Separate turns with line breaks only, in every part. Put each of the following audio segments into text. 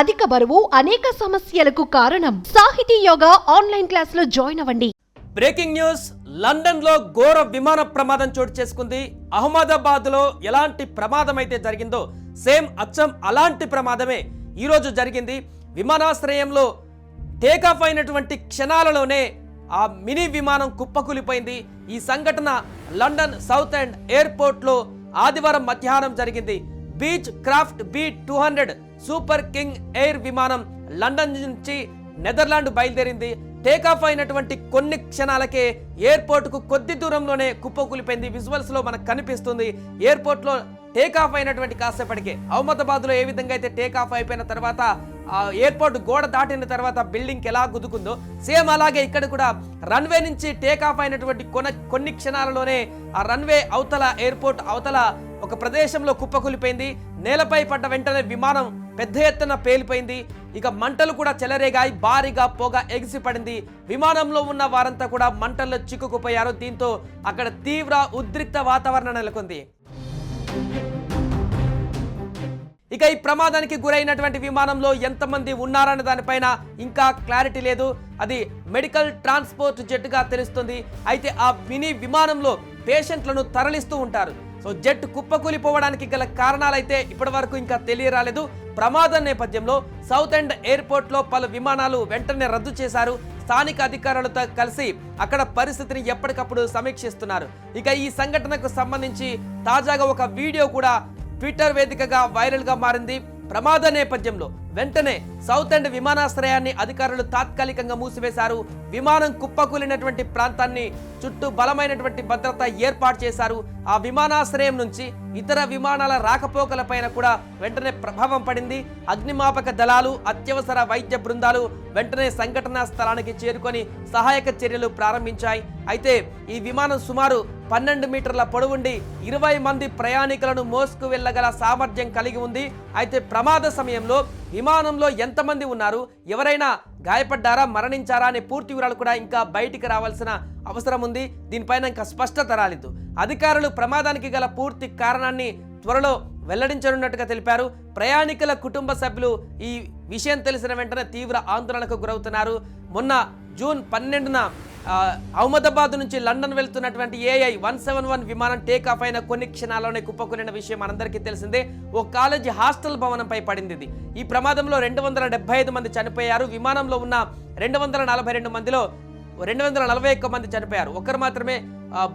అధిక బరువు అనేక సమస్యలకు కారణం. సాహితీ యోగా ఆన్లైన్ క్లాసులో జాయిన్ అవ్వండి.
బ్రేకింగ్ న్యూస్ లండన్లో ఘోర విమాన ప్రమాదం చోటు చేసుకుంది. అహ్మదాబాద్లో ఎలాంటి ప్రమాదం అయితే జరిగిందో సేమ్ అచ్చం అలాంటి ప్రమాదమే ఈ రోజు జరిగింది. విమానాశ్రయంలో టేకాఫ్ అయినటువంటి క్షణాలలోనే ఆ మినీ విమానం కుప్పకూలిపోయింది. ఈ సంఘటన లండన్ సౌత్ అండ్ ఎయిర్పోర్ట్లో ఆదివారం మధ్యాహ్నం జరిగింది. Beechcraft B two hundred super king air విమానం లండన్ నుంచి నెదర్లాండ్ బయలుదేరింది. టేకాఫ్ అయినటువంటి కొన్ని క్షణాలకే ఎయిర్పోర్ట్కు కొద్ది దూరంలోనే కుప్పకూలిపోయింది విజువల్స్లో మనకు కనిపిస్తుంది ఎయిర్పోర్ట్లో టేకాఫ్ అయినటువంటి కాసేపటికే. అహ్మదాబాద్లో ఏ విధంగా అయితే టేకాఫ్ అయిపోయిన తర్వాత ఆ ఎయిర్పోర్ట్ గోడ దాటిన తర్వాత బిల్డింగ్ ఎలా గుదుకుందో సేమ్ అలాగే ఇక్కడ కూడా రన్వే నుంచి టేకాఫ్ అయినటువంటి కొన కొన్ని క్షణాలలోనే ఆ రన్వే అవతల ఎయిర్పోర్ట్ అవతల ఒక ప్రదేశంలో కుప్పకూలిపోయింది నేలపై పడ్డ వెంటనే విమానం పెద్ద ఎత్తున పేలిపోయింది. ఇక మంటలు కూడా చెలరేగాయి భారీగా పొగ ఎగిసిపడింది విమానంలో ఉన్న వారంతా కూడా మంటల్లో చిక్కుకుపోయారు. దీంతో అక్కడ తీవ్ర ఉద్రిక్త వాతావరణం నెలకొంది. ఇక ఈ ప్రమాదానికి గురైనటువంటి విమానంలో ఎంతమంది ఉన్నారన్న దానిపైన ఇంకా క్లారిటీ లేదు. అది మెడికల్ ట్రాన్స్పోర్ట్ జెట్గా తెలుస్తుంది. అయితే ఆ మినీ విమానంలో పేషెంట్లను తరలిస్తూ ఉంటారు. సో జెట్ కుప్పకూలిపోవడానికి గల కారణాలైతే ఇప్పటి వరకు ఇంకా తెలియరాలేదు. ప్రమాదం నేపథ్యంలో సౌత్ ఎండ్ ఎయిర్పోర్ట్లో పలు విమానాలు వెంటనే రద్దు చేశారు. స్థానిక అధికారులతో కలిసి అక్కడ పరిస్థితిని ఎప్పటికప్పుడు సమీక్షిస్తున్నారు. ఇక ఈ సంఘటనకు సంబంధించి తాజాగా ఒక వీడియో కూడా ట్విట్టర్ వేదికగా వైరల్గా మారింది. ప్రమాద నేపథ్యంలో వెంటనే సౌత్ ఎండ్ విమానాశ్రయాన్ని అధికారులు తాత్కాలికంగా మూసివేశారు. విమానం కుప్పకూలినటువంటి ప్రాంతాన్ని చుట్టూ బలమైనటువంటి భద్రత ఏర్పాటు చేశారు. ఆ విమానాశ్రయం నుంచి ఇతర విమానాల రాకపోకలపైన కూడా వెంటనే ప్రభావం పడింది. అగ్నిమాపక దళాలు అత్యవసర వైద్య బృందాలు వెంటనే సంఘటనా స్థలానికి చేరుకొని సహాయక చర్యలు ప్రారంభించాయి. అయితే ఈ విమానం సుమారు పన్నెండు మీటర్ల పొడవుండి ఇరవై మంది ప్రయాణికులను మోసుకు వెళ్ళగల సామర్థ్యం కలిగి ఉంది. అయితే ప్రమాద సమయంలో విమానంలో ఎంతమంది ఉన్నారు? ఎవరైనా గాయపడ్డారా మరణించారా అనే పూర్తి వివరాలు కూడా ఇంకా బయటికి రావాల్సిన అవసరం ఉంది. దీనిపైన ఇంకా స్పష్టత రాలేదు. అధికారులు ప్రమాదానికి గల పూర్తి కారణాన్ని త్వరలో వెల్లడించనున్నట్టుగా తెలిపారు. ప్రయాణికుల కుటుంబ సభ్యులు ఈ విషయం తెలిసిన వెంటనే తీవ్ర ఆందోళనకు గురవుతున్నారు. మొన్న జూన్ పన్నెండున అహ్మదాబాద్ నుంచి లండన్ వెళ్తున్నటువంటి ఏఐ వన్ సెవెన్ వన్ విమానం టేక్ ఆఫ్ అయిన కొన్ని క్షణాల్లోనే కుప్పకూలిన విషయం మనందరికీ తెలిసిందే. ఓ కాలేజీ హాస్టల్ భవనంపై పడింది ఇది. ఈ ప్రమాదంలో రెండు వందల డెబ్బై ఐదు మంది చనిపోయారు. విమానంలో ఉన్న రెండు వందల నలభై రెండు మందిలో రెండు వందల నలభై ఒక్క మంది చనిపోయారు. ఒకరు మాత్రమే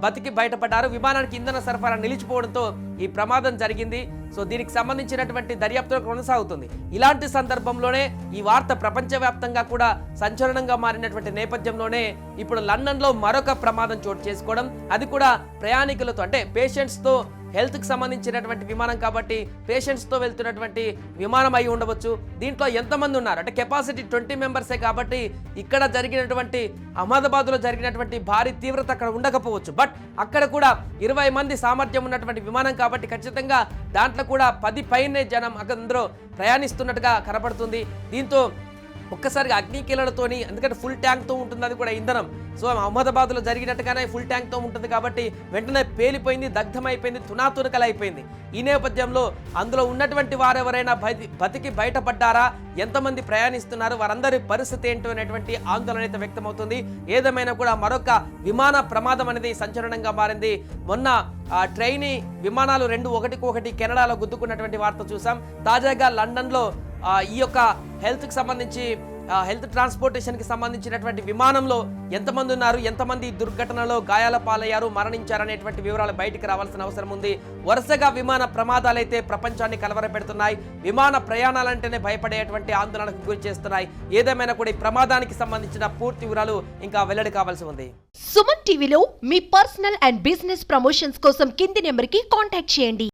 బతికి బయటపడ్డారు. విమానానికి ఇంధన సరఫరా నిలిచిపోవడంతో ఈ ప్రమాదం జరిగింది. సో దీనికి సంబంధించినటువంటి దర్యాప్తు కొనసాగుతుంది. ఇలాంటి సందర్భంలోనే ఈ వార్త ప్రపంచవ్యాప్తంగా కూడా సంచలనంగా మారినటువంటి నేపథ్యంలోనే ఇప్పుడు లండన్లో మరొక ప్రమాదం చోటు చేసుకోవడం. అది కూడా ప్రయాణికులతో అంటే పేషెంట్స్తో హెల్త్కి సంబంధించినటువంటి విమానం కాబట్టి పేషెంట్స్తో వెళ్తున్నటువంటి విమానం అయి ఉండవచ్చు. దీంట్లో ఎంతమంది ఉన్నారు? అంటే కెపాసిటీ ట్వంటీ మెంబర్సే కాబట్టి ఇక్కడ జరిగినటువంటి అహ్మదాబాద్లో జరిగినటువంటి భారీ తీవ్రత అక్కడ ఉండకపోవచ్చు. బట్ అక్కడ కూడా ఇరవై మంది సామర్థ్యం ఉన్నటువంటి విమానం కాబట్టి ఖచ్చితంగా దాంట్లో కూడా పది పైనే జనం అక్కడ అందరూ ప్రయాణిస్తున్నట్టుగా కనపడుతుంది. దీంతో ఒక్కసారిగా అగ్నికీలలతోని ఎందుకంటే ఫుల్ ట్యాంక్తో ఉంటుంది అది కూడా ఇంధనం. సో అహ్మదాబాద్లో జరిగినట్టుగానే ఫుల్ ట్యాంక్తో ఉంటుంది కాబట్టి వెంటనే పేలిపోయింది దగ్ధమైపోయింది తునాతునకలైపోయింది. ఈ నేపథ్యంలో అందులో ఉన్నటువంటి వారెవరైనా బతి బతికి బయటపడ్డారా? ఎంతమంది ప్రయాణిస్తున్నారు? వారందరి పరిస్థితి ఏంటో అనేటువంటి ఆందోళన అయితే వ్యక్తమవుతుంది. ఏదేమైనా కూడా మరొక విమాన ప్రమాదం అనేది సంచలనంగా మారింది. మొన్న ఆ ట్రైనీ విమానాలు రెండు ఒకటికి ఒకటి కెనడాలో గుద్దుకున్నటువంటి వార్త చూసాం తాజాగా లండన్లో ఈ యొక్క హెల్త్కి సంబంధించి హెల్త్ ట్రాన్స్పోర్టేషన్కి సంబంధించినటువంటి విమానంలో ఎంతమంది ఉన్నారు ఎంతమంది దుర్ఘటనలో గాయాల పాలయ్యారు మరణించారనేటువంటి వివరాలు బయటికి రావాల్సిన అవసరం ఉంది. వరుసగా విమాన ప్రమాదాలైతే ప్రపంచాన్ని కలవరపెడుతున్నాయి. విమాన ప్రయాణాలంటేనే భయపడేటువంటి ఆందోళనకు గురి చేస్తున్నాయి. ఏదేమైనా కూడా ఈ ప్రమాదానికి సంబంధించిన పూర్తి వివరాలు ఇంకా వెల్లడి కావాల్సి ఉంది.
సుమన్ టీవీలో మీ పర్సనల్ అండ్ బిజినెస్ ప్రమోషన్స్ కోసం కింది నెంబర్కి కాంటాక్ట్ చేయండి.